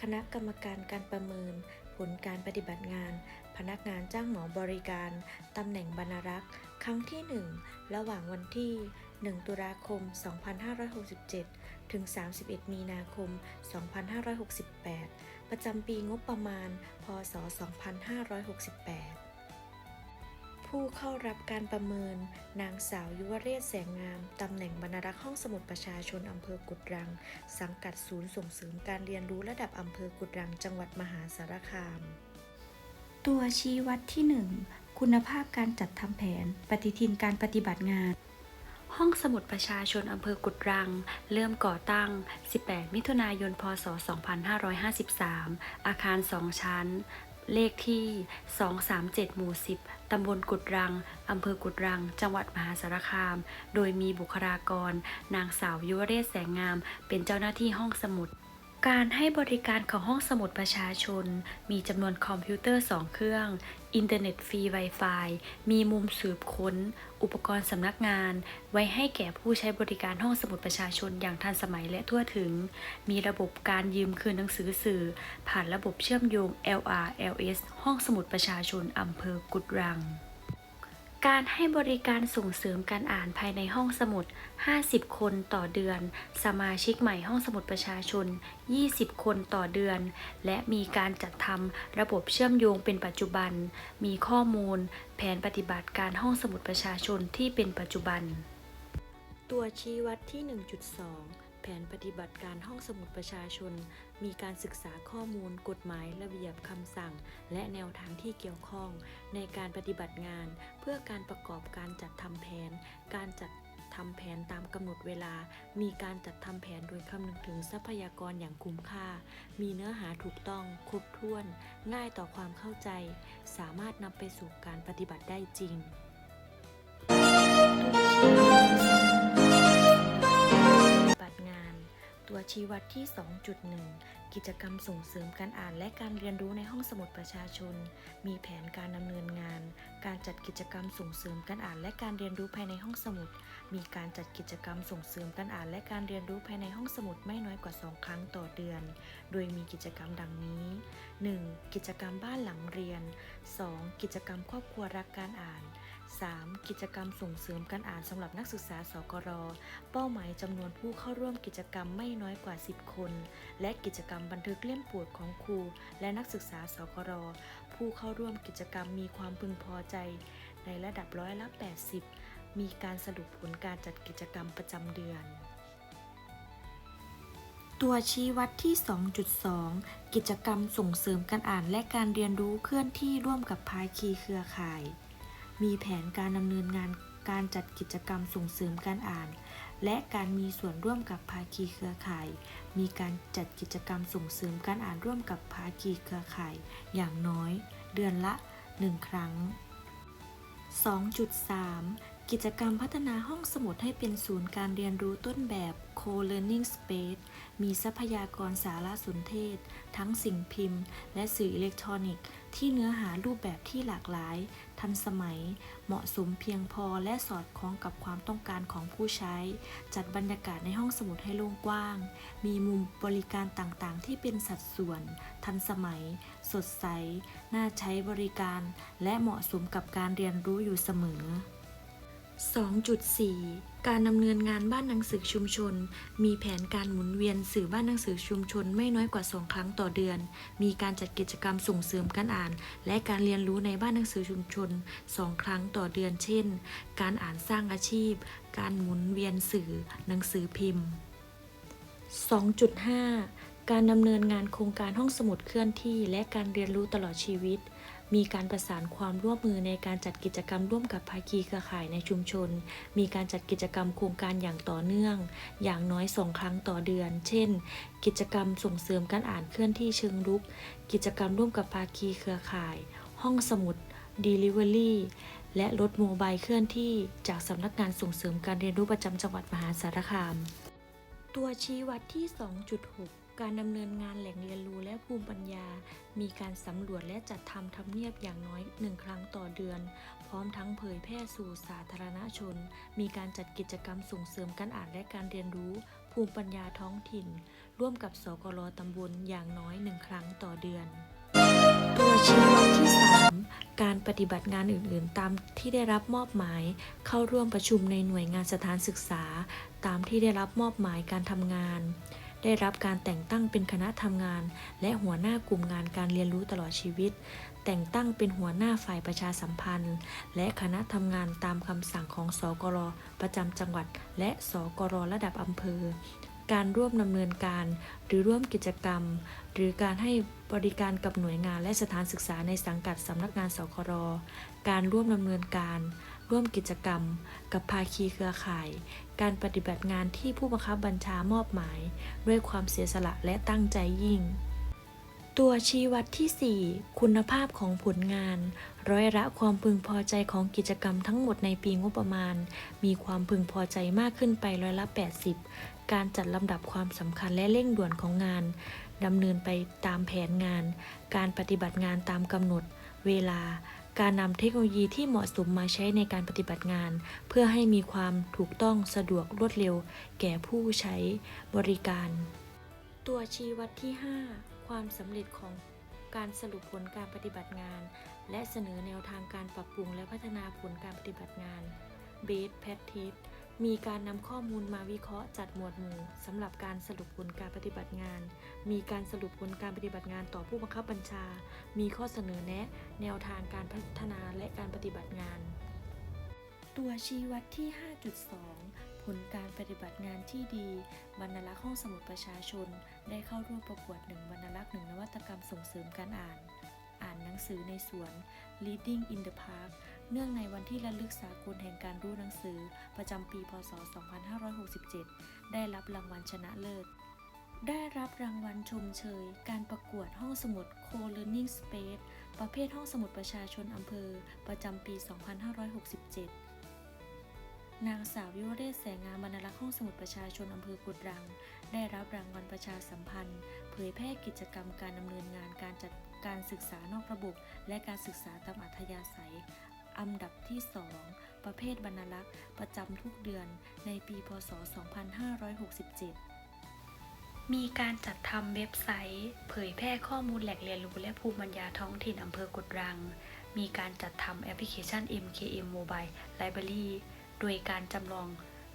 คณะกรรมการการประเมิน ผลการปฏิบัติงาน พนักงานจ้างเหมาบริการ ตำแหน่งบรรลักษ์ครั้งที่ 1 ระหว่างวันที่ 1 ตุลาคม 2567 ถึง 31 มีนาคม 2568 ประจำปีงบประมาณ พศ 2568 ผู้เข้ารับการประเมิน นางสาวยุวเรศแสงงาม ตำแหน่งบรรณารักษ์ห้องสมุดประชาชนอำเภอกุดรัง สังกัดศูนย์ส่งเสริมการเรียนรู้ระดับอำเภอกุดรัง จังหวัดมหาสารคาม ตัวชี้วัดที่ 1 คุณภาพการจัดทำแผน ปฏิทินการปฏิบัติงาน ห้องสมุดประชาชนอำเภอกุดรัง เริ่มก่อตั้ง 18 มิถุนายน พศ 2553 อาคาร 2 ชั้น เลขที่ 237 หมู่ 10 ตำบลกุดรัง อำเภอกุดรัง จังหวัดมหาสารคาม โดยมีบุคลากร นางสาวยุวเรศแสงงาม เป็นเจ้าหน้าที่ห้องสมุด การให้บริการของห้องสมุดประชาชน มีจำนวนคอมพิวเตอร์ 2 เครื่อง อินเทอร์เน็ตฟรี Wi-Fi มีมุมสืบค้น อุปกรณ์สำนักงาน ไว้ให้แก่ผู้ใช้บริการห้องสมุดประชาชนอย่างทันสมัยและทั่วถึง มีระบบการยืมคืนหนังสือสื่อ ผ่านระบบเชื่อมโยง LR LS ห้องสมุดประชาชนอำเภอกุดรัง การให้บริการส่งเสริมการอ่านภายในห้องสมุด 50 คนต่อเดือน สมาชิกใหม่ห้องสมุดประชาชน 20 คนต่อเดือน และมีการจัดทำระบบเชื่อมโยงเป็นปัจจุบัน มีข้อมูล แผนปฏิบัติการห้องสมุดประชาชนที่เป็นปัจจุบัน ตัวชี้วัดที่ 1.2 ผนปฏิบัติการห้องสมุดประชาชน มีการศึกษาข้อมูล กฎหมาย ระเบียบคำสั่ง และแนวทางที่เกี่ยวข้อง ในการปฏิบัติงาน เพื่อการประกอบการจัดทำแผน การจัดทำแผนตามกำหนดเวลา มีการจัดทำแผนโดยคำนึงถึงทรัพยากรอย่างคุ้มค่า มีเนื้อหาถูกต้อง ครบถ้วน ง่ายต่อความเข้าใจ สามารถนำไปสู่การปฏิบัติได้จริง ตัวชี้วัดที่ 2.1 กิจกรรมส่งเสริมการอ่านและการเรียนรู้ในห้องสมุดประชาชน มีแผนการดำเนินงาน การจัดกิจกรรมส่งเสริมการอ่านและการเรียนรู้ภายในห้องสมุด มีการจัดกิจกรรมส่งเสริมการอ่านและการเรียนรู้ภายในห้องสมุดไม่น้อยกว่า 2 ครั้งต่อเดือน โดยมีกิจกรรมดังนี้ 1. กิจกรรมบ้านหลังเรียน 2. กิจกรรมครอบครัวรักการอ่าน 3. กิจกรรมส่งเสริมการอ่านสำหรับนักศึกษาสกร เป้าหมายจำนวนผู้เข้าร่วมกิจกรรมไม่น้อยกว่า 10 คน และกิจกรรมบันทึกเล่มโปรดของครู และนักศึกษาสกร ผู้เข้าร่วมกิจกรรมมีความพึงพอใจ ในระดับร้อยละ 80 มีการสรุปผลการจัดกิจกรรมประจำเดือนตัวชี้วัดที่ 2.2 กิจกรรมส่งเสริมการอ่านและการเรียนรู้เคลื่อนที่ร่วมกับภาคีเครือข่าย มีแผนการดำเนินงานการจัดกิจกรรมส่งเสริมการอ่าน และการมีส่วนร่วมกับภาคีเครือข่าย มีการจัดกิจกรรมส่งเสริมการอ่านร่วมกับภาคีเครือข่าย อย่างน้อย เดือนละ 1 ครั้ง 2.3 กิจกรรมพัฒนาห้องสมุดให้เป็นศูนย์การเรียนรู้ต้นแบบ Co-Learning Space มีทรัพยากรสารสนเทศ ทั้งสิ่งพิมพ์ และสื่ออิเล็กทรอนิกส์ ที่เนื้อหารูปแบบที่หลากหลาย ทันสมัย เหมาะสมเพียงพอและสอดคล้องกับความต้องการของผู้ใช้ จัดบรรยากาศในห้องสมุดให้โล่งกว้าง มีมุมบริการต่างๆ ที่เป็นสัดส่วน ทันสมัย สดใส น่าใช้บริการ และเหมาะสมกับการเรียนรู้อยู่เสมอ 2.4 การดำเนินงานบ้านหนังสือชุมชน มีแผนการหมุนเวียนสื่อบ้านหนังสือชุมชนไม่น้อยกว่า 2 ครั้งต่อเดือน มีการจัดกิจกรรมส่งเสริมการอ่าน และการเรียนรู้ในบ้านหนังสือชุมชน 2 ครั้งต่อเดือน เช่น การอ่านสร้างอาชีพ การหมุนเวียนสื่อหนังสือพิมพ์ 2.5 การดำเนินงานโครงการห้องสมุดเคลื่อนที่ และการเรียนรู้ตลอดชีวิต มีการประสานความร่วมมือในการจัดกิจกรรมร่วมกับภาคีเครือข่ายในชุมชน มีการจัดกิจกรรมโครงการอย่างต่อเนื่อง อย่างน้อยสองครั้งต่อเดือน เช่น กิจกรรมส่งเสริมการอ่านเคลื่อนที่เชิงรุก กิจกรรมร่วมกับภาคีเครือข่าย ห้องสมุด Delivery และรถโมบายเคลื่อนที่จากสำนักงานส่งเสริมการเรียนรู้ประจำจังหวัดมหาสารคาม ตัวชี้วัดที่ 2.6 การดำเนินงานแหล่งเรียนรู้และภูมิปัญญา มีการสำรวจและจัดทำทำเนียบอย่างน้อย1ครั้งต่อเดือน พร้อมทั้งเผยแพร่สู่สาธารณชน มีการจัดกิจกรรมส่งเสริมการอ่านและการเรียนรู้ ภูมิปัญญาท้องถิ่น ร่วมกับสกรตำบลอย่างน้อยหนึ่งครั้งต่อเดือน ตัวชี้วัดที่ 3 การปฏิบัติงานอื่น ๆ ตามที่ได้รับมอบหมาย เข้าร่วมประชุมในหน่วยงานสถานศึกษา ตามที่ได้รับมอบหมายการทำงาน ได้รับการแต่งตั้งเป็นคณะทำงาน และหัวหน้ากลุ่มงานการเรียนรู้ตลอดชีวิต แต่งตั้งเป็นหัวหน้าฝ่ายประชาสัมพันธ์ และคณะทำงานตามคำสั่งของสกรประจำจังหวัด และสกรระดับอำเภอ การร่วมดำเนินการ หรือร่วมกิจกรรม หรือการให้บริการกับหน่วยงานและสถานศึกษาในสังกัดสำนักงานสครการร่วมดำเนินการ ร่วมกิจกรรม กับภาคีเครือข่าย การปฏิบัติงานที่ผู้บังคับบัญชามอบหมาย ด้วยความเสียสละและตั้งใจยิ่ง ตัวชี้วัดที่ 4 คุณภาพของผลงาน ร้อยละความพึงพอใจของกิจกรรมทั้งหมดในปีงบประมาณ มีความพึงพอใจมากขึ้นไปร้อยละ 80 การจัดลำดับความสำคัญและเร่งด่วนของงานดำเนินไปตามแผนงาน การปฏิบัติงานตามกำหนด เวลา การนำเทคโนโลยีที่เหมาะสมมาใช้ในการปฏิบัติงาน เพื่อให้มีความถูกต้องสะดวกรวดเร็ว แก่ผู้ใช้บริการ ตัวชี้วัดที่ 5 ความสำเร็จของการสรุปผลการปฏิบัติงาน และเสนอแนวทางการปรับปรุงและพัฒนาผลการปฏิบัติงาน b a s e p a t t i p มีการนำข้อมูลมาวิเคราะห์จัดหมวดหมู่สำหรับการสรุปผลการปฏิบัติงาน มีการสรุปผลการปฏิบัติงานต่อผู้บังคับบัญชา มีข้อเสนอแนะ แนวทางการพัฒนาและการปฏิบัติงาน ตัวชี้วัดที่ 5.2 ผลการปฏิบัติงานที่ดี บรรลักษ์ห้องสมุดประชาชน ได้เข้าร่วมประกวดหนึ่งบรรลักษ์หนึ่งนวัตกรรมส่งเสริมการอ่าน อ่านหนังสือในสวน Reading in the Park เนื่องในวันที่ระลึกสากลแห่งการรู้หนังสือประจำปี พศ 2567 ได้รับรางวัลชนะเลิศ ได้รับรางวัลชมเชย การประกวดห้องสมุด Co-Learning Space ประเภทห้องสมุดประชาชนอำเภอ ประจำปี 2567นางสาววิวเรศแสงงามบรรลักษ์ห้องสมุดประชาชนอำเภอกุดรัง ได้รับรางวัลประชาสัมพันธ์ เผยแพร่กิจกรรมการดำเนินงานการจัดการศึกษานอกระบบ และการศึกษาตามอัธยาศัย อันดับที่ 2 ประเภทบรรลักษ์ ประจำทุกเดือนในปี พศ 2567 มีการจัดทำเว็บไซต์ เผยแพร่ข้อมูลแหล่งเรียนรู้และภูมิปัญญาท้องถิ่นอำเภอกุดรัง มีการจัดทำแอปพลิเคชัน MKM Mobile Library โดยการจำลอง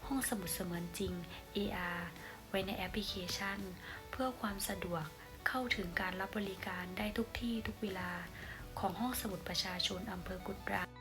ห้องสมุดเสมือนจริง AR ไว้ในแอปพลิเคชัน เพื่อความสะดวกเข้าถึงการรับบริการได้ทุกที่ทุกเวลาของห้องสมุดประชาชนอำเภอกุดรัง